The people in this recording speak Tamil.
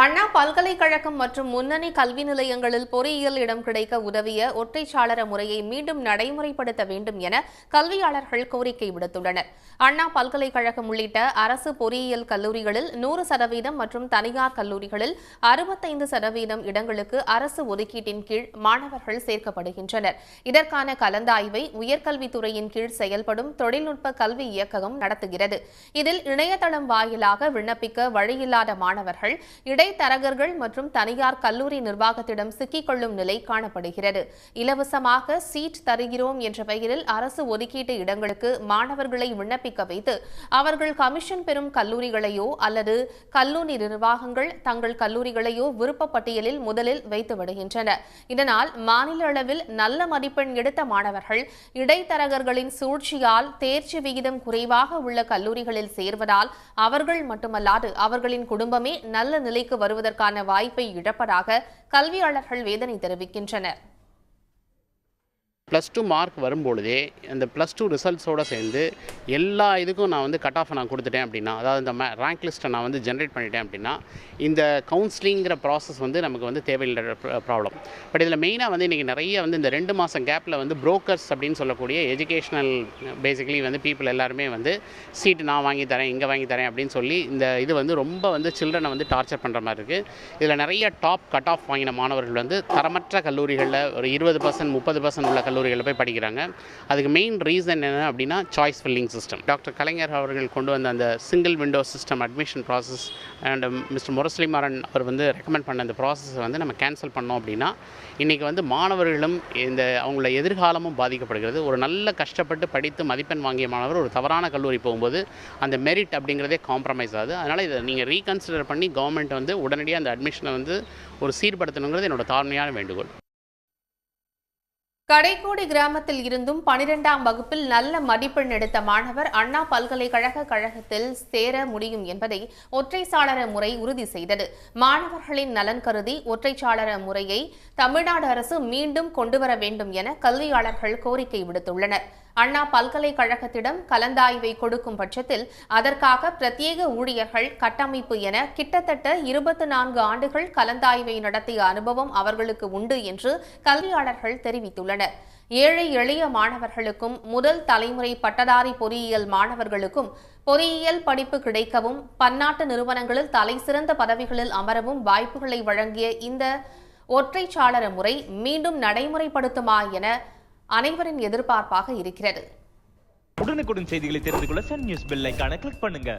அண்ணா பல்கலைக்கழகம் மற்றும் முன்னணி கல்வி நிலையங்களில் பொறியியல் இடம் கிடைக்க உதவிய ஒற்றைச்சாளர முறையை மீண்டும் நடைமுறைப்படுத்த வேண்டும் என கல்வியாளர்கள் கோரிக்கை விடுத்துள்ளனர். அண்ணா பல்கலைக்கழகம் உள்ளிட்ட அரசு பொறியியல் கல்லூரிகளில் நூறு சதவீதம் மற்றும் தனியார் கல்லூரிகளில் அறுபத்தைந்து சதவீதம் இடங்களுக்கு அரசு ஒதுக்கீட்டின் கீழ் மாணவர்கள் சேர்க்கப்படுகின்றனர். இதற்கான கலந்தாய்வை உயர்கல்வித்துறையின் கீழ் செயல்படும் தொழில்நுட்ப கல்வி இயக்ககம் நடத்துகிறது. இதில் இணையதளம் வாயிலாக விண்ணப்பிக்க வழியில்லாத மாணவர்கள் இடை இடைத்தரகர்கள் மற்றும் தனியார் கல்லூரி நிர்வாகத்திடம் சிக்கிக்கொள்ளும் நிலை காணப்படுகிறது. இலவசமாக சீட் தருகிறோம் என்ற பெயரில் அரசு ஒதுக்கீட்டு இடங்களுக்கு மாணவர்களை விண்ணப்பிக்க வைத்து அவர்கள் கமிஷன் பெறும் கல்லூரிகளையோ அல்லது கல்லூரி நிர்வாகங்கள் தங்கள் கல்லூரிகளையோ விருப்ப பட்டியலில் முதலில் வைத்து விடுகின்றன. இதனால் மாநில அளவில் நல்ல மதிப்பெண் எடுத்த மாணவர்கள் இடைத்தரகர்களின் சூழ்ச்சியால் தேர்ச்சி விகிதம் குறைவாக உள்ள கல்லூரிகளில் சேர்வதால் அவர்கள் மட்டுமல்லாது அவர்களின் குடும்பமே நல்ல நிலைக்கு வருவதற்கான வாய்ப்பை இழப்பதாக கல்வியாளர்கள் வேதனை தெரிவிக்கின்றனர். ப்ளஸ் டூ மார்க் வரும்பொழுதே அந்த ப்ளஸ் டூ ரிசல்ட்ஸோடு சேர்ந்து எல்லா இதுக்கும் நான் வந்து கட் ஆஃப் நான் கொடுத்துட்டேன் அப்படின்னா அதாவது இந்த ரேங்க் லிஸ்ட்டை நான் வந்து ஜென்ரேட் பண்ணிட்டேன் அப்படின்னா இந்த கவுன்சிலிங்கிற ப்ராசஸ் வந்து நமக்கு வந்து தேவையில்லை ப்ராப்ளம் பட் இதில் மெயினாக வந்து இன்றைக்கி நிறைய வந்து இந்த ரெண்டு மாதம் கேப்பில் வந்து புரோக்கர்ஸ் அப்படின்னு சொல்லக்கூடிய எஜுகேஷ்னல் பேசிக்கலி வந்து பீப்புள் எல்லாருமே வந்து சீட்டு நான் வாங்கி தரேன் இங்கே வாங்கி தரேன் அப்படின்னு சொல்லி இந்த இது வந்து ரொம்ப வந்து சில்ட்ரனை வந்து டார்ச்சர் பண்ணுற மாதிரி இருக்குது இதில் நிறைய டாப் கட் ஆஃப் வாங்கின மாணவர்கள் வந்து தரமற்ற கல்லூரிகளில் ஒரு இருபது பர்சன்ட் முப்பது பர்சன்ட் உள்ள கல்லூரி கல்லூரிகளில் போய் படிக்கிறாங்க. அதுக்கு மெயின் ரீசன் என்ன அப்படின்னா choice filling system doctor Kalaignar அவர்கள் கொண்டு வந்த அந்த single window system admission process and mister Murasoli Maran அவர் வந்து ரெக்கமெண்ட் பண்ண அந்த ப்ராசஸை வந்து நம்ம கேன்சல் பண்ணோம் அப்படின்னா இன்றைக்கி வந்து மாணவர்களும் இந்த அவங்கள எதிர்காலமும் பாதிக்கப்படுகிறது. ஒரு நல்ல கஷ்டப்பட்டு படித்து மதிப்பெண் வாங்கிய மாணவர் ஒரு தவறான கல்லூரி போகும்போது அந்த மெரிட் அப்படிங்கிறதே காம்ப்ரமைஸ் ஆகுது. அதனால் இதை நீங்கள் ரீகன்சிடர் பண்ணி கவர்மெண்ட் வந்து உடனடியாக அந்த அட்மிஷனை வந்து ஒரு சீர்படுத்தணுங்கிறது என்னோட தாழ்மையான வேண்டுகோள். கடைக்கோடி கிராமத்தில் இருந்தும் பனிரெண்டாம் வகுப்பில் நல்ல மதிப்பெண் எடுத்த மாணவர் அண்ணா பல்கலைக்கழக கழகத்தில் சேர முடியும் என்பதை ஒற்றைச்சாளர முறை உறுதி செய்தது. மாணவர்களின் நலன் கருதி ஒற்றைச்சாளர முறையை தமிழ்நாடு அரசு மீண்டும் கொண்டுவர வேண்டும் என கல்வியாளர்கள் கோரிக்கை விடுத்துள்ளனர். அண்ணா பல்கலைக்கழகத்திடம் கலந்தாய்வை கொடுக்கும் பட்சத்தில் அதற்காக பிரத்யேக ஊழியர்கள் கட்டமைப்பு என கிட்டத்தட்ட இருபத்தி நான்கு ஆண்டுகள் கலந்தாய்வை நடத்திய அனுபவம் அவர்களுக்கு உண்டு என்று கல்வியாளர்கள் தெரிவித்துள்ளனர். ஏழை எளிய மாணவர்களுக்கும் முதல் தலைமுறை பட்டதாரி பொறியியல் மாணவர்களுக்கும் பொறியியல் படிப்பு கிடைக்கவும் பன்னாட்டு நிறுவனங்களில் தலைசிறந்த பதவிகளில் அமரவும் வாய்ப்புகளை வழங்கிய இந்த ஒற்றைச்சாளர முறை மீண்டும் நடைமுறைப்படுத்துமா என அனைவரின் எதிர்பார்ப்பாக இருக்கிறது. உடனுக்குடன் செய்திகளை தெரிந்து கொள்ள சன் நியூஸ் பெல் ஐக்கான கிளிக் பண்ணுங்க.